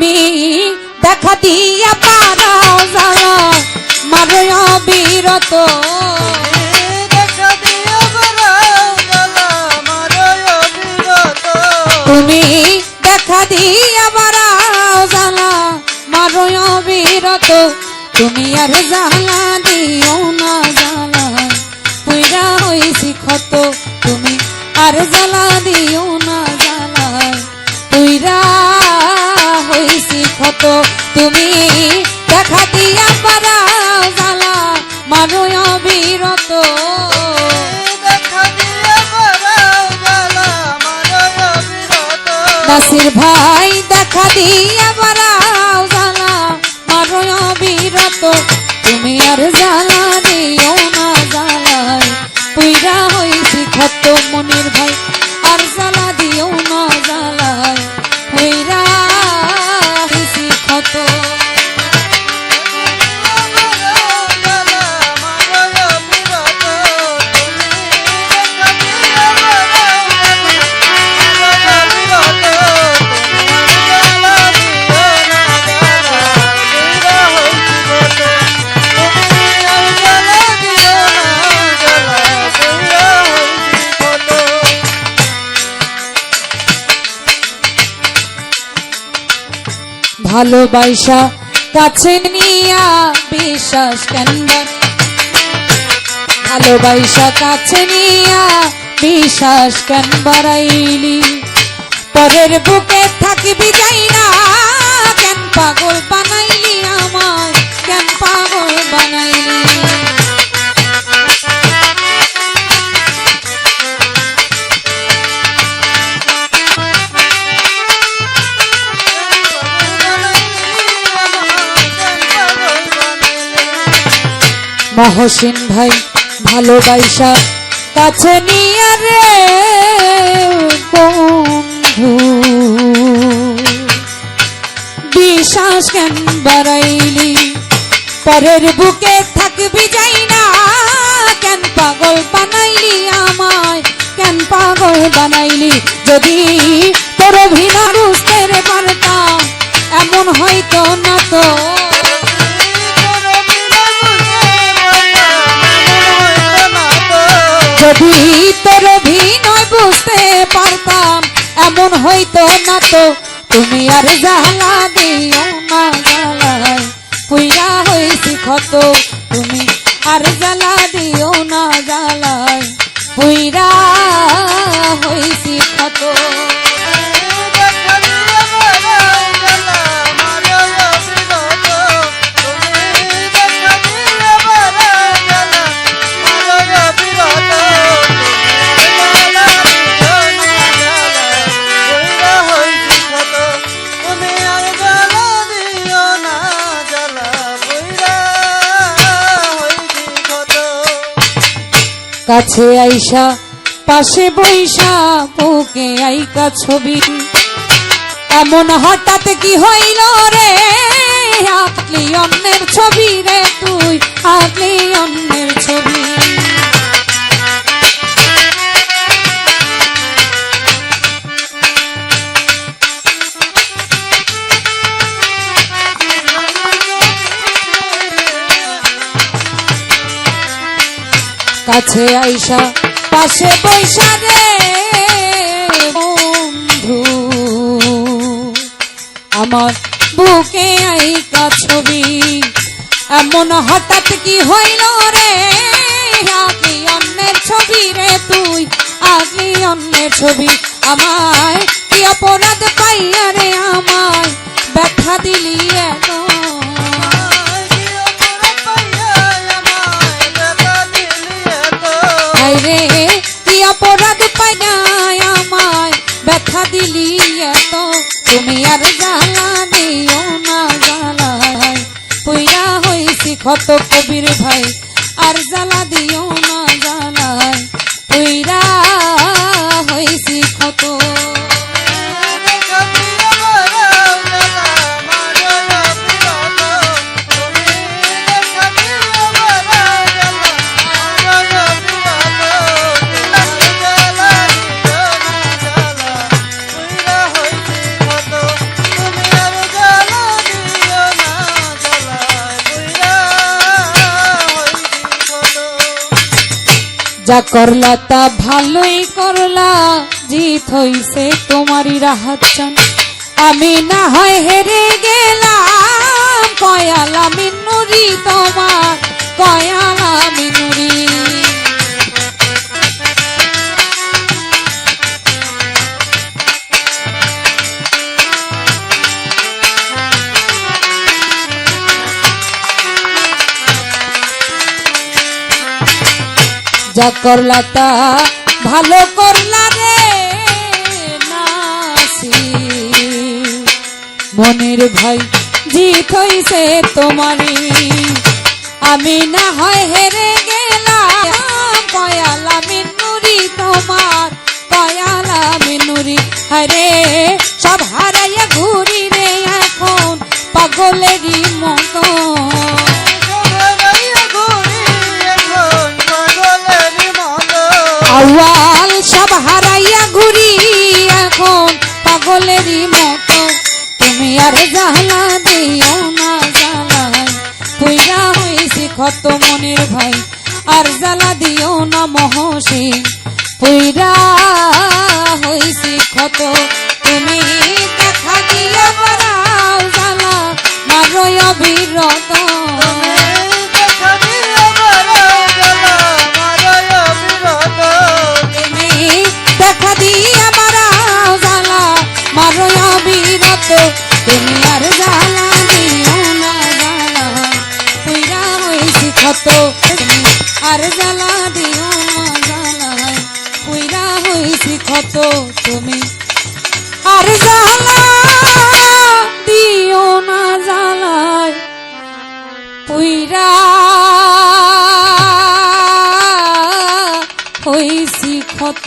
তুমি দেখা দিয়া পারাও জ্বালা মারো অবিরত বাড়াও। তুমি দেখা দিয়া বারাও জ্বালা মারো অবিরত তুমি আর জ্বালা দিও না, জ্বালা পুইরা হইছি ক্ষত তুমি আর জ্বালা দিও না ক্ষত তুমি দেখা দিয়া বারাও জ্বালা মারো অবিরত। নাসির ভাই দেখা দিয়া বারাও জ্বালা মারো অবিরত। তুমি আর জ্বালা দিও না জ্বালায়। পুইরা হইছি ক্ষত ভালোবাসা কাছে নিয়া বিশ্বাস কেন ভালোবাসা কাছে নিয়া বিশ্বাস কেন বাড়াইলি পরের বুকে থাকবি যাই না কেন পাগল বানাইলি মহসিন ভাই, ভালোবাসা কাছে নিয়ে রে বন্ধু। বিশ্বাস কেন বাড়াইলি? পরের বুকে থাকবি যাই না। কেন পাগল বানাইলি আমায়? কেন পাগল বানাইলি? যদি তোর ভিনা বুঝতে হইতো না তো তুমি আর জ্বালা দিও না, জ্বালায়। পুইরা হয়েছি ক্ষত। তুমি আর জ্বালা দিও না, জ্বালায়। পুইরা হয়েছি ক্ষত। কাছে আইসা, পাশে বৈশা বুকে আইকা ছবি। এমন হঠাৎ কি হইল রে? আপনি অন্যের ছবি রে তুই আপনি অন্যের ছবি। কাছে আইসা, পাশে বৈশা রে বন্ধু। আমার বুকে আইকা ছবি, এমন হঠাৎ কি হইল রে? আগলি অন্যের ছবি রে তুই আগলি অন্যের ছবি। আমায় কি অপরাধ পাইয়া রে আমায়? ব্যথা দিলি এত রে, কি অপরাধ পাইনাই আমায়? ব্যথা দিলি এত, তুমি আর জ্বালা দিও না জ্বালায়। পুইরা হইছি ক্ষত কবির ভাই, আর জ্বালা দিও না জ্বালায়। পুইরা হইছি ক্ষত যা করলা তা ভালোই করলা, জিত হইছে তোমারই রাহাত আমি না হয় হেরে গেলাম পয়ালা মিনুরি তোমার, কয়ালা মিনুরি যা করলা তা, ভালো করলা রে নাসি মনের ভাই জিত হইছে তোমারই। আমি না হয় হেরে গেলাম কয়ালা মিনুরি তোমার কয়ালা মিনুরি হরে সব হারাইয়া আওয়াল সব হারাইয়া ঘুরি এখন পাগলেরই মতো। তুমি আর জালা দিও না জ্বালাই পুইরা হয়েছি ক্ষত মনের ভাই, আর জ্বালা দিও না মহসিন। পুইরা হয়েছি ক্ষত, তুমি দেখা দিয়া বাড়াও জ্বালা মারয় বিরত হইছি আর জ্বালা দিও না জ্বালায় পুইরা হইছি কত তুমি। আর জ্বালা দিও না জ্বালায় পুইরা হইছি ক্ষত